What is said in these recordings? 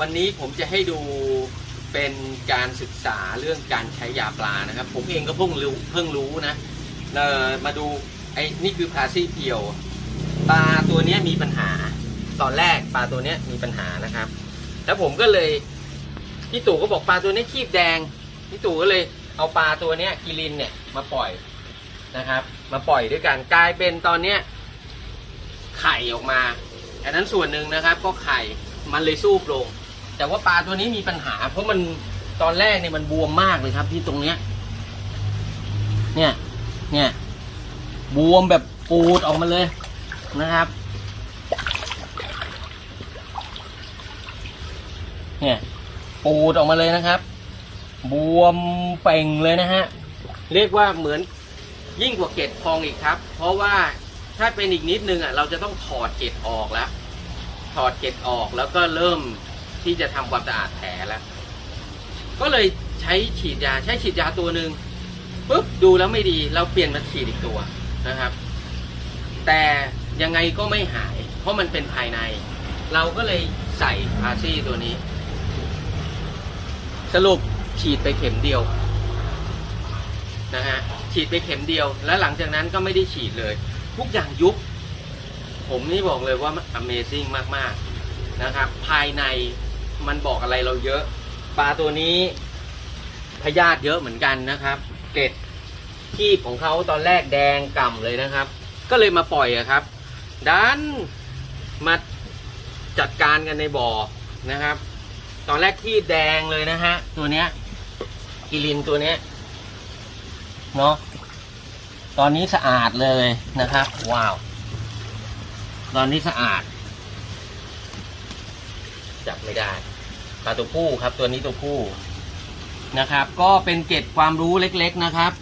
วันนี้ผมจะให้ดูเป็นการศึกษาเรื่องการใช้ยาปลานะครับ ผมเองก็เพิ่งรู้เพิ่งรู้นะเออมาดูไอ้นี่คือพาซี่เพียวปลาตัวนี้มีปัญหา ตอนแรกปลาตัวนี้มีปัญหานะครับ แล้วผมก็เลยพี่ตู่ก็บอกปลาตัวนี้คีบแดงพี่ตู่ก็เลยเอาปลาตัวนี้กิลินเนี่ยมาปล่อยนะครับ มาปล่อยด้วยกันกลายเป็นตอนเนี้ยไข่ออกมา อันนั้นส่วนหนึ่งนะครับ ก็ไข่มันเลยสูบลง แต่ว่าปลาตัวนี้มีปัญหา เพราะมันตอนแรกเนี่ยมันบวมมากเลยครับที่ตรงเนี้ย เนี่ย เนี่ย บวมแบบปูดออกมาเลยนะครับ เนี่ยปูดออกมาเลยนะครับ บวมเป่งเลยนะฮะ เรียกว่าเหมือนยิ่งกว่าเกล็ดพองอีกครับ เพราะว่าถ้าเป็นอีกนิดนึงอะ เราจะต้องถอดเกล็ดออกแล้ว ถอดเกล็ดออกแล้วก็เริ่ม ที่จะทำความสะอาดแผลแล้ว ก็เลยใช้ฉีดยาใช้ฉีดยาตัวหนึ่งปุ๊บดูแล้วไม่ดีเราเปลี่ยนมาฉีดอีกตัวนะครับ แต่ยังไงก็ไม่หาย เพราะมันเป็นภายใน เราก็เลยใส่พาซี่ตัวนี้ สรุปฉีดไปเข็มเดียวนะฮะฉีดไปเข็มเดียว แล้วหลังจากนั้นก็ไม่ได้ฉีดเลย ทุกอย่างยุบผมนี่บอกเลยว่า Amazing มาก ๆ นะครับ ภายใน มันบอกอะไรเราเยอะ ปลาตัวนี้พยาธิเยอะเหมือนกันนะครับ เกล็ดที่ของเขาตอนแรกแดงก่ำเลยนะครับ ก็เลยมาปล่อยอะครับดันมาจัดการกันในบ่อนะครับ ตอนแรกที่แดงเลยนะฮะตัวเนี้ยกิลินตัวเนี้ยเนาะตอนนี้สะอาดเลยนะครับ ว้าว ตอนนี้สะอาด จับไม่ได้ปลาตัวผู้ครับ ตัวนี้ตัวผู้นะครับ ก็เป็นเกร็ดความรู้เล็กๆนะครับ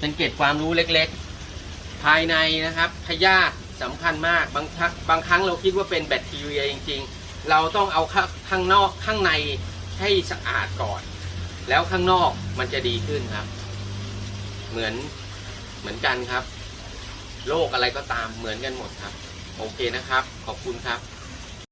เป็นเกร็ดความรู้เล็กๆ ภายในนะครับพยาธิสำคัญมากบางครั้งบางครั้งเราคิดว่าเป็นแบคทีเรียจริง ๆ เราต้องเอาข้าข้างนอกข้างในให้สะอาดก่อน แล้วข้างนอกมันจะดีขึ้นครับ เหมือนเหมือนกันครับโรคอะไรก็ตามเหมือนกันหมดครับ โอเคนะครับ ขอบคุณครับ